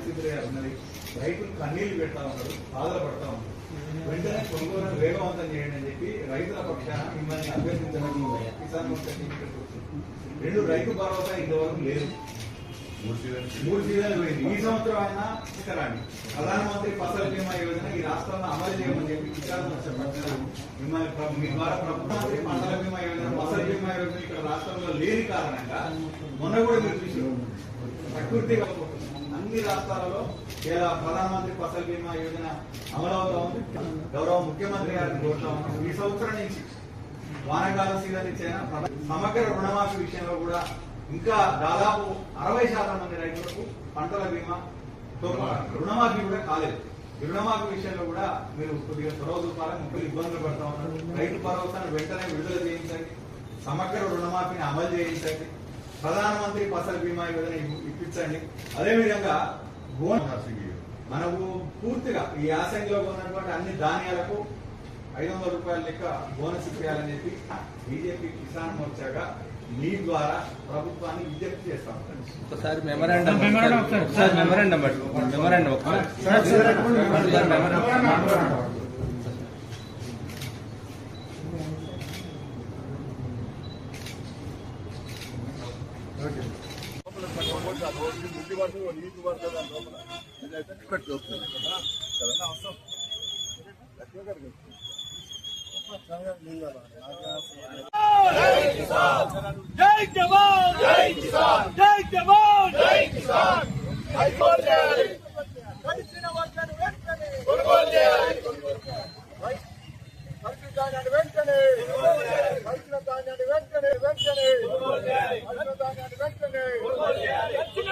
పరిస్థితి ఉన్నది. రైతులు కన్నీళ్ళు పెడతా ఉన్నారు బాధపడతా ఉన్నారు. వెంటనే కొనుగోలు వేగవంతం చేయండి అని చెప్పి రైతుల పక్షాన మిమ్మల్ని అభ్యర్థించడం కిసాన్. రెండు రైతు భరోసా ఇంతవరకు లేదు. మూడు సీజన్లు పోయింది. ఈ సంవత్సరం అయినా ఇక్కరండి ప్రధానమంత్రి ఫసల్ బీమా యోజన ఈ రాష్ట్రంలో అమలు చేయమని చెప్పి కిసాన్ మిమ్మల్ని మీ ద్వారా ప్రధానమంత్రి పంటల బీమా యోజన ఫసల్ బీమా యోజన ఇక్కడ రాష్ట్రంలో లేని కారణంగా మొన్న కూడా మీరు చూసారు ప్రకృతి అన్ని రాష్ట్రాలలో ఇలా ప్రధానమంత్రి ఫసల్ బీమా యోజన అమలవుతా ఉంది. గౌరవ ముఖ్యమంత్రి గారిని కోరుతా ఉన్నాం. ఈ సంవత్సరం నుంచి వానకాల సీజన్ ఇచ్చిన సమగ్ర రుణమాఫీ విషయంలో కూడా ఇంకా దాదాపు అరవై శాతం మంది రైతులకు పంటల బీమా రుణమాఫీ కూడా కాలేదు. ఈ రుణమాఫీ విషయంలో కూడా మీరు కొద్దిగా చొరవ చూపాలని ముఖ్యులు ఇబ్బందులు పడతా ఉన్నారు. రైతు భరోసాను వెంటనే విడుదల చేయించండి. సమగ్ర రుణమాఫీని అమలు చేయించండి ప్రధానమంత్రి ఫసల్ బీమా యోజన ఇప్పు- ఇప్పించండి అదేవిధంగా బోన్ మనకు పూర్తిగా ఈ యాసంగిలో ఉన్నటువంటి అన్ని ధాన్యాలకు ఐదు వందల రూపాయల లెక్క బోనస్ ఇప్పించాలని చెప్పి బీజేపీ కిసాన్ మోర్చాగా మీ ద్వారా ప్రభుత్వాన్ని విజ్ఞప్తి చేస్తాం ఒకసారి మెమరాండం ఒకసారి మెమరాండం పట్టు మెమరాండం ఒకసారి ఒకసారి మెమరాండం జై జవాన్ జై కిసాన్! జై జవాన్ జై కిసాన్! కొనుగోలు కలిసిన